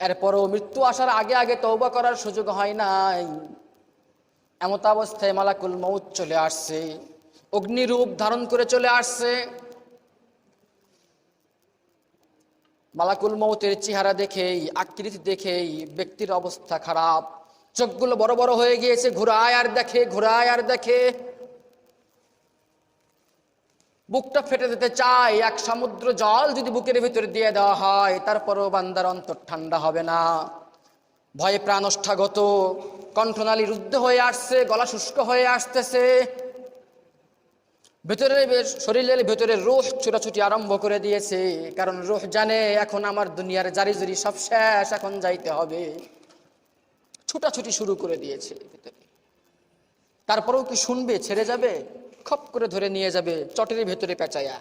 এরপরও মৃত্যু আসার আগে আগে তৌবা করার সুযোগ হয় নাই। এমত অবস্থায় মালাকুল মৌত চলে আসছে। অগ্নিরূপ ধারণ করে চলে আসছে। মালাকুল মৌতের চেহারা দেখেই, আকৃতি দেখেই ব্যক্তির অবস্থা খারাপ। চোখগুলো বড় বড় হয়ে গিয়েছে ঘোরায় আর দেখে ঘোরায় আর দেখে। বুকটা ফেটে দিতে চায়। এক সমুদ্র জল যদি বুকের ভিতরে দিয়ে দেওয়া হয়, তারপরও বান্দার অন্তর ঠান্ডা হবে না। ভয়ে প্রাণষ্ঠাগত, কণ্ঠনালী রুদ্ধ হয়ে আসছে, গলা শুষ্ক হয়ে আসতেছে। ভেতরে বেশ শরীরের ভেতরে রোহ ছুটাছুটি আরম্ভ করে দিয়েছে, কারণ রোহ জানে এখন আমার দুনিয়ার জারি জুরি সব শেষ, এখন যাইতে হবে। ছুটাছুটি শুরু করে দিয়েছে ভেতরে। তারপরেও কি শুনবে, ছেড়ে যাবে? খপ করে ধরে নিয়ে যাবে, চটের ভেতরে পেঁচায়া।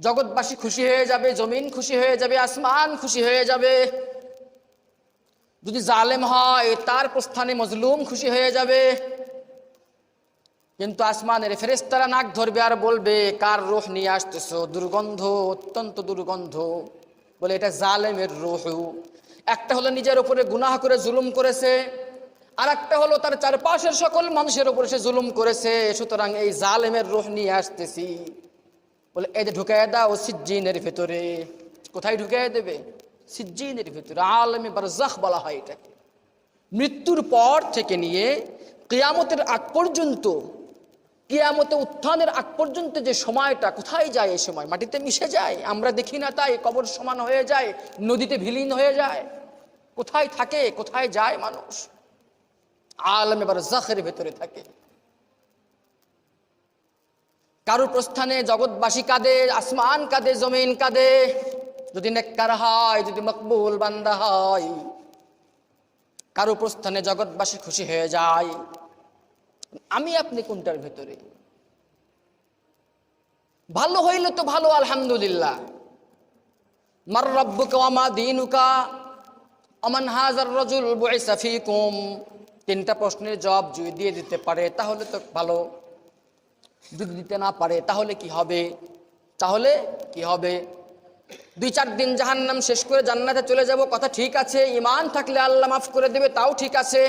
জগৎবাসী খুশি হয়ে যাবে, জমিন খুশি হয়ে যাবে, আসমান খুশি হয়ে যাবে। যদি জালেম হয়, তার প্রস্থানে মজলুম খুশি হয়ে যাবে। কিন্তু আসমানের ফেরেস্তারা নাক ধরবে আর বলবে, কার রোহ নিয়ে আসতেছো? দুর্গন্ধ, অত্যন্ত দুর্গন্ধ। বলে, এটা জালেমের রোহ। একটা হলো নিজের উপরে গুনাহ করে, জুলুম করেছে। আর একটা হলো তার চারপাশের সকল মানুষের উপরে সে জুলুম করেছে, সুতরাং এই জালেমের রোহ নিয়ে আসতেছি। বলে, এই যে ঢুকাই দাও সিজ্জিনের ভেতরে। কোথায় ঢুকাই দেবে? সিজ্জিনের ভেতরে। আলমে বারজাখ বলা হয় এটাকে। মৃত্যুর পর থেকে নিয়ে কেয়ামতের আগ পর্যন্ত, কেয়ামতে উত্থানের আগ পর্যন্ত যে সময়টা, কোথায় যায় এই সময়? মাটিতে মিশে যায়? আমরা দেখি না তাই কবর সমান হয়ে যায়, নদীতে বিলীন হয়ে যায়। কোথায় থাকে, কোথায় যায় মানুষ? আলম এবার জাখের ভেতরে থাকে। কারও প্রস্থানে জগৎবাসী কাঁদে, আসমান কাঁদে, জমিন কাঁদে। যদি নেককার হয়, যদি মকবুল বান্দা হয় কারও প্রস্থানে জগৎবাসী খুশি হয়ে যায়। আমি আপনি কোনটার ভেতরে? ভালো হইলে তো ভালো, আলহামদুলিল্লাহ। মার রব্বুকা দিনুকা অমান হাজার রজুল বুইসা ফিকুম। তিনটা প্রশ্নের জবাব যদি দিয়ে দিতে পারে, তাহলে তো ভালো। যদি দিতে না পারে, তাহলে কি হবে? তাহলে কি হবে? দুই চার দিন জাহান্নাম শেষ করে জান্নাতে চলে যাব, কথা ঠিক আছে। ইমান থাকলে আল্লাহ মাফ করে দেবে, তাও ঠিক আছে।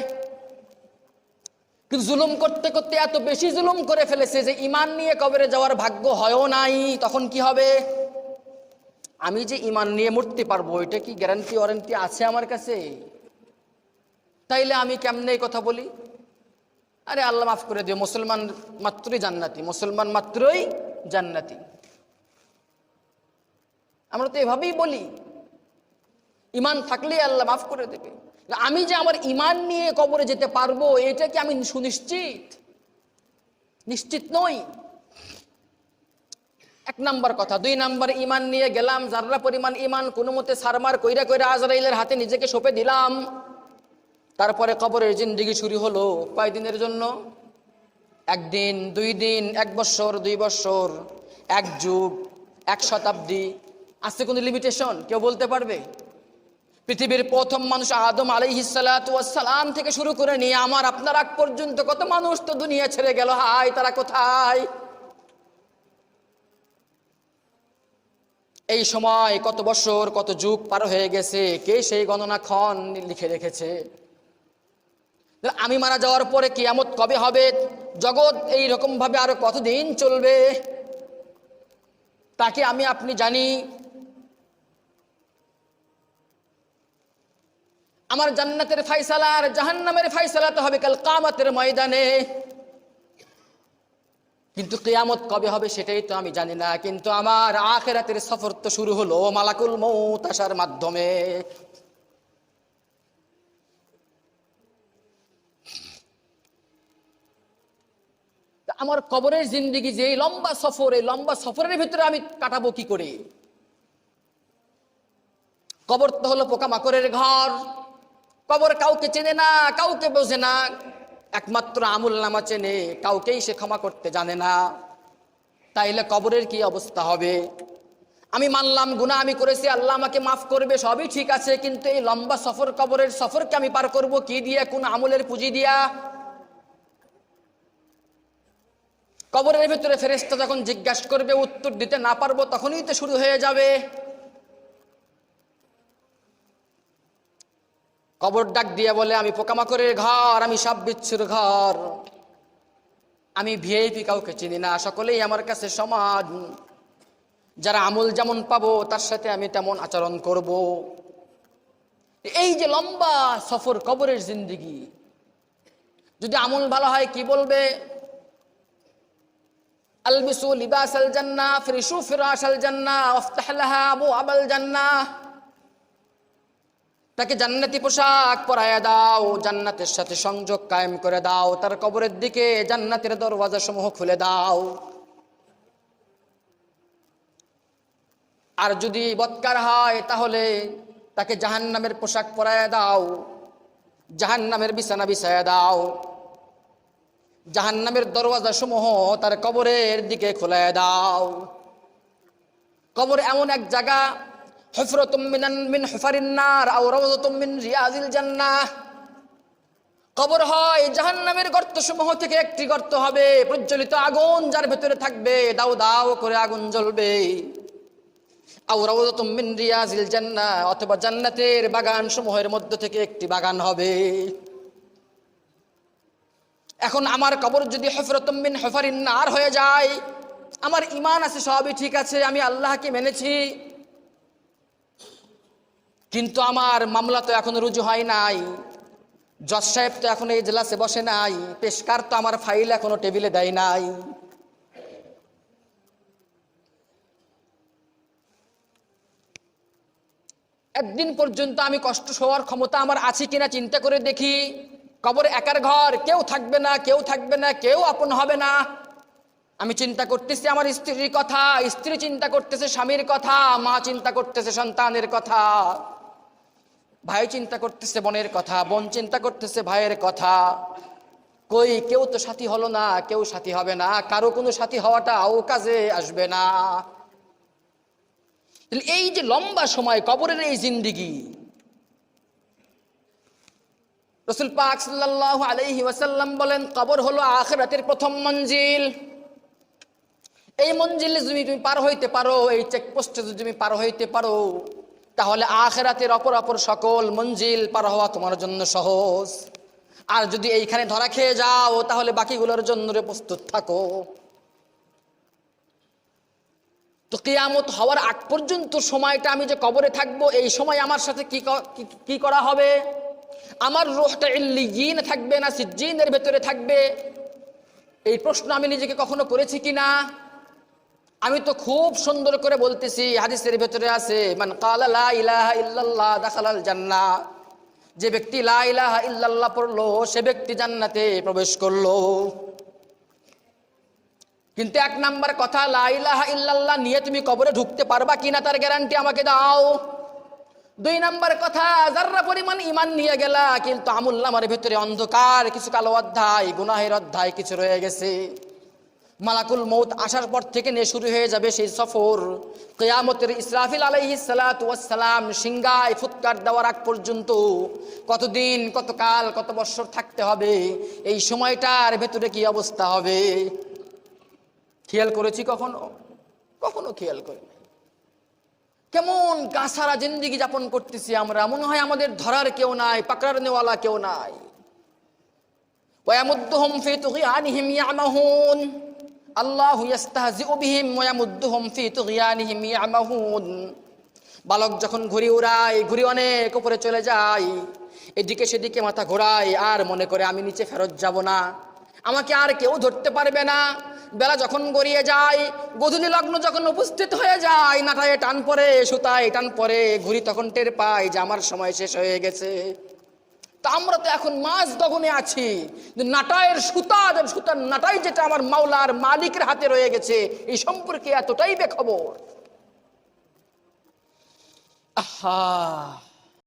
কিন্তু জুলুম করতে করতে এত বেশি জুলুম করে ফেলেছে যে ইমান নিয়ে কবরে যাওয়ার ভাগ্য হয়ও নাই। তখন কি হবে? আমি যে ইমান নিয়ে মরতে পারব, এটা কি গ্যারান্টি ওয়ারেন্টি আছে আমার কাছে? তাইলে আমি কেমনে এই কথা বলি? আরে আল্লাহ মাফ করে দিও, মুসলমান মাত্রই জান্নাতি, মুসলমান মাত্রই জান্নাতি। আমরা তো এভাবেই বলি, ইমান থাকলে আল্লাহ মাফ করে দেবে। আমি যে আমার ইমান নিয়ে কবরে যেতে পারব, এটা কি আমি সুনিশ্চিত? নিশ্চিত নই। এক নাম্বার কথা, দুই নাম্বার, ইমান নিয়ে গেলাম, যাররা পরিমাণ ইমান কোনো মতে সারমার, কইরা কইরা আজরাইলের হাতে নিজেকে সঁপে দিলাম। তারপরে কবরের জিন্দিগি শুরু হলো কয়দিনের জন্য? একদিন, দুই দিন, এক বছর, দুই বছর, এক যুগ, এক শতাব্দী। আছে কোনো লিমিটেশন কেউ বলতে পারবে? পৃথিবীর প্রথম মানুষ আদম আলাইহিসালাম থেকে শুরু করে নিয়ে আমার, আপনার আগ পর্যন্ত কত মানুষ তো দুনিয়া ছেড়ে গেল। হাই তারা কোথায়? এই সময় কত বছর, কত যুগ পার হয়ে গেছে, কে সেই গণনা লিখে রেখেছে? আমি মারা যাওয়ার পরে কিয়ামত কবে হবে? জগৎ এই রকম ভাবে আরও কতদিন চলবে? তাকে আমি আপনি জানি। আমার জান্নাতের ফাইসালা আর জাহান্নামের ফাইসালা তো হবে কাল কামাতের ময়দানে। কিন্তু কেয়ামত কবে হবে সেটাই তো আমি জানি না, কিন্তু আমার আখেরাতের সফর তো শুরু হলো মালাকুল মৌত আসার মাধ্যমে। আমার কবরের জিন্দিগি যে লম্বা সফর এই লম্বা সফরের ভিতরে আমি কাটাবো কি করে? কবর তো হলো পোকামাকড়ের ঘর। কবর কাউকে চেনে না, কাউকে বোঝে না। একমাত্র আমুল নামা চেনে, কাউকেই সে ক্ষমা করতে জানে না। তাইলে কবরের কি অবস্থা হবে? আমি মানলাম গুণা আমি করেছি, আল্লাহ আমাকে মাফ করবে, সবই ঠিক আছে, কিন্তু এই লম্বা সফর, কবরের সফরকে আমি পার করব কি দিয়ে? কোন আমলের পুঁজি দিয়া? কবরের ভেতরে ফেরেস্তা যখন জিজ্ঞাসা করবে, উত্তর দিতে না পারব, তখনই তো শুরু হয়ে যাবে। কবর ডাক দিয়ে বলে, আমি পোকামাকড়ের ঘর, আমি সব বিচ্ছুর ঘর। আমি ভিআইপি কাউকে চিনি না, সকলেই আমার কাছে সমান। যারা আমল যেমন পাবো, তার সাথে আমি তেমন আচরণ করব। এই যে লম্বা সফর কবরের জিন্দিগি। যদি আমল ভালো হয়, কি বলবে? আলবিসু লিবাস আল জান্না ফিরিসু ফিরাস আল জান্না জান্না তাকে জান্নাতি পোশাক পরায়া দাও, জান্নাতের সাথে সংযোগ কায়েম করে দাও, তার কবরের দিকে জান্নাতের দরওয়াজা সমূহ খুলে দাও। আর যদি বৎকার হয়, তাহলে তাকে জাহান্নামের পোশাক পরায়া দাও, জাহান্নামের বিছানা বিছায়া দাও। জাহান্নামের দরওয়াজা সমূহ তার কবরের দিকে খুলে দাও। কবর এমন এক জায়গা মিন হুফারিন নার আও মিন রিয়াজিল জান্নাহ। কবর হয় জাহান্নামের গর্ত সমূহ থেকে একটি গর্ত হবে, প্রজ্বলিত আগুন যার ভেতরে থাকবে, দাও দাও করে আগুন জ্বলবে। মিন রিয়াজিল জান্নাহ, অথবা জান্নাতের বাগান সমূহের মধ্য থেকে একটি বাগান হবে। এখন আমার কবর যদি হফরতুম মিন হফারিন নার হয়ে যায়, আমার ইমান আছে, সবই ঠিক আছে, আমি আল্লাহকে মেনেছি। কিন্তু আমার মামলা তো এখন রুজু হয় নাই, জজ সাহেব তো এখন এই জেলাসে বসে নাই, পেশকার তো আমার ফাইল এখনও টেবিলে দেয় নাই। একদিন পর্যন্ত আমি কষ্ট সওয়ার ক্ষমতা আমার আছে কিনা চিন্তা করে দেখি। কবরে একার ঘর, কেউ থাকবে না, কেউ থাকবে না, কেউ আপন হবে না। আমি চিন্তা করতেছি আমার স্ত্রীর কথা, স্ত্রী চিন্তা করতেছে স্বামীর কথা, মা চিন্তা করতেছে সন্তানের কথা, ভাই চিন্তা করতেছে বোনের কথা, বোন চিন্তা করতেছে ভাইয়ের কথা। কই, কেউ তো সাথী হলো না, কেউ সাথী হবে না, কারও কোনো সাথী হওয়াটাও কাজে আসবে না। এই যে লম্বা সময় কবরের এই জিন্দিগি রসুল পাক সাল্লাল্লাহু আলাইহি ওয়াসাল্লাম বলেন, কবর হলো আখিরাতের প্রথম মঞ্জিল। এই মঞ্জিলে যদি তুমি পার হইতে পারো, এই চেকপোস্টে যদি তুমি পার হইতে পারো, তাহলে আখেরাতের অপর অপর সকল মঞ্জিল পার হওয়া তোমার জন্য সহজ। আর যদি এইখানে ধরা খেয়ে যাও, তাহলে বাকিগুলোর জন্য প্রস্তুত থাকো। তো কেয়ামত হওয়ার আগ পর্যন্ত সময়টা আমি যে কবরে থাকব, এই সময় আমার সাথে কি- কি করা হবে? আমার রোহটা ইল্লিজিন থাকবে না, সিজ্জিনের ভেতরে থাকবে? এই প্রশ্ন আমি নিজেকে কখনো করেছি কি না? আমি তো খুব সুন্দর করে বলতেছি, হাদিসের ভেতরে আছে, মান কালা ইলাহা জান্নাহ। যে ব্যক্তি লা ইল্লাল্লাহ পড়ল, সে ব্যক্তি জান্নাতে প্রবেশ করল। কিন্তু এক নাম্বার কথা, লা ইলাহা ইল্লাল্লাহ নিয়ে তুমি কবরে ঢুকতে পারবা কিনা তার গ্যারান্টি আমাকে দাও। দুই নাম্বার কথা, যার্রা পরিমাণ ইমান নিয়ে গেলা, কিন্তু আমুল্লামার ভেতরে অন্ধকার, কিছু কালো অধ্যায়, গুনাহের অধ্যায় কিছু রয়ে গেছে। মালাকুল মৌত আসার পর থেকে নিয়ে শুরু হয়ে যাবে সেই সফর। কেয়ামতের ইসরাফিল আলাইহি সালাম সিংগায় ফুৎকার দেওয়ার আগ পর্যন্ত কতদিন, কতকাল, কত বৎসর থাকতে হবে, এই সময়টার ভেতরে কি অবস্থা হবে? খেয়াল করেছি কখনো? কখনো খেয়াল করি নাই। কেমন কাসারা জিন্দিগি যাপন করতেছি আমরা? মনে হয় আমাদের ধরার কেউ নাই পাকড়ার নেওয়ালা কেউ নাই। বালক যখন ঘুরি উড়ায় ঘুরি অনেক উপরে চলে যায়। এদিকে সেদিকে মাথা ঘোরায়, আর মনে করে আমি নিচে ফেরত যাব না। আমাকে আর কেউ ধরতে পারবে না। বেলা যখন গড়িয়ে যায়, গধূলি লগ্ন যখন উপস্থিত হয়ে যায় নাটায় টান পরে, সুতায় টান পরে ঘুরি তখন টের পাই যে আমার সময় শেষ হয়ে গেছে। তা আমরা তো এখন মাছ গগনে আছি। নাটায়ের সুতা সুতার নাটাই যেটা আমার মাওলার মালিকের হাতে রয়ে গেছে, এই সম্পর্কে এতটাই বেখবর। আহা!